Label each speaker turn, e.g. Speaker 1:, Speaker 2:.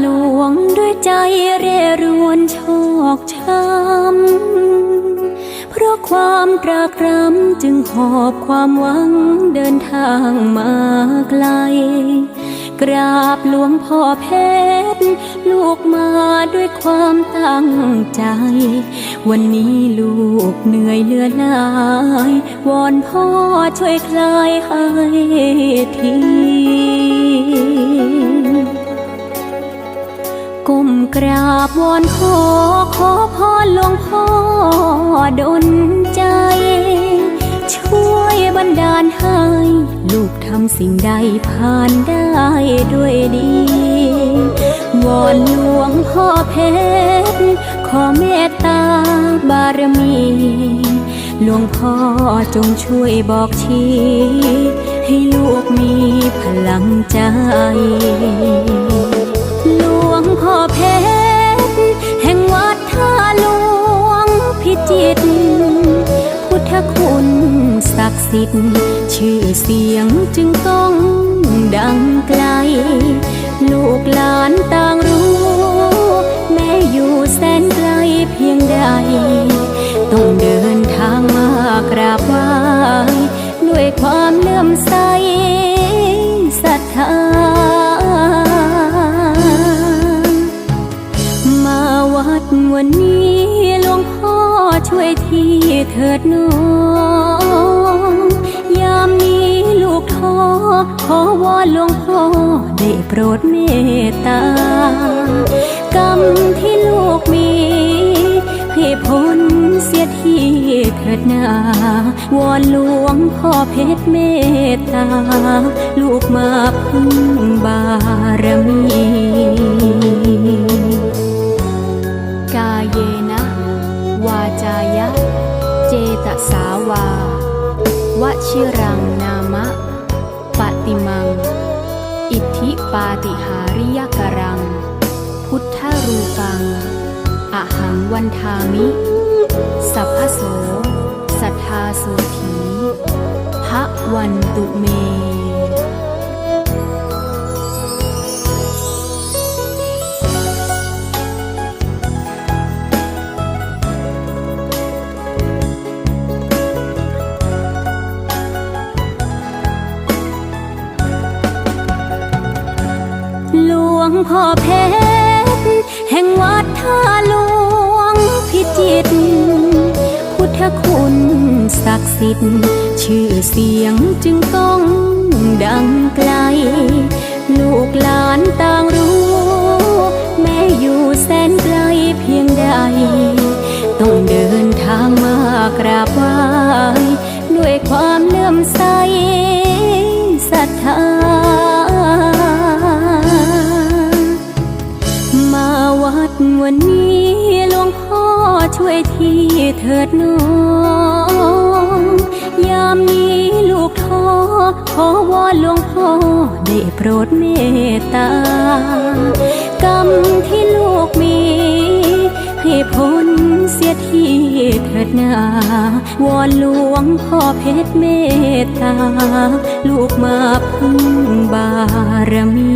Speaker 1: หลวงด้วยใจเร่รวนชอกช้ำ เพราะความตรากตรำจึงหอบความหวังเดินทางมาไกล กราบหลวงพ่อเพชร ลูกมาด้วยความตั้งใจ วันนี้ลูกเหนื่อยเลือลาย วอนพ่อช่วยคลายให้ที กราบวอนขอขอพรหลวงพ่อดลใจ ช่วยบันดาลให้ ลูกทำสิ่งใดผ่านได้ด้วยดี วอนหลวงพ่อเพชร ขอเมตตาบารมี หลวงพ่อจงช่วยบอกชี้ให้ลูกมีพลังใจ หลวงพ่อเพชรแห่งวัดท่าหลวงพิจิตรพุทธคุณศักดิ์สิทธิ์ชื่อเสียงจึงต้องดังไกล ลูกหลานต่างรู้ แม้อยู่แสนไกลเพียงใด ต้องเดินทางมากราบไหว้ด้วยความเลื่อมใส เถิดน้องยามนี้ลูกท้อขอวอนหลวงพ่อได้โปรดเมตตากรรมที่ลูกมีให้พ้นเสียทีเถิดนาวอนหลวงพ่อเพชรเมตตา ลูกมาพึ่งบารมี
Speaker 2: สาวาวชิรังนามะ ปฏิมัง อิทธิปาติหาริยกรัง พุทธรูปัง อหังวันทามิ สัพพโส สัทธาโสถีพระวันตุเม
Speaker 1: พ่อเพชรแห่งวัดท่าหลวงพิจิตรพุทธคุณศักดิ์สิทธิ์ชื่อเสียงจึงต้องดังไกล ลูกหลานต่างรู้ แม้อยู่แสนไกลเพียงใด ต้องเดินทางมากราบไหว้ด้วยความเลื่อมใส เถิดน้อง ยามนี้ลูกท้อขอวอนหลวงพ่อได้โปรดเมตตากรรมที่ลูกมี ให้พ้นเสียทีเถิดนาวอนหลวงพ่อเพชรเมตตา ลูกมาพึ่งบารมี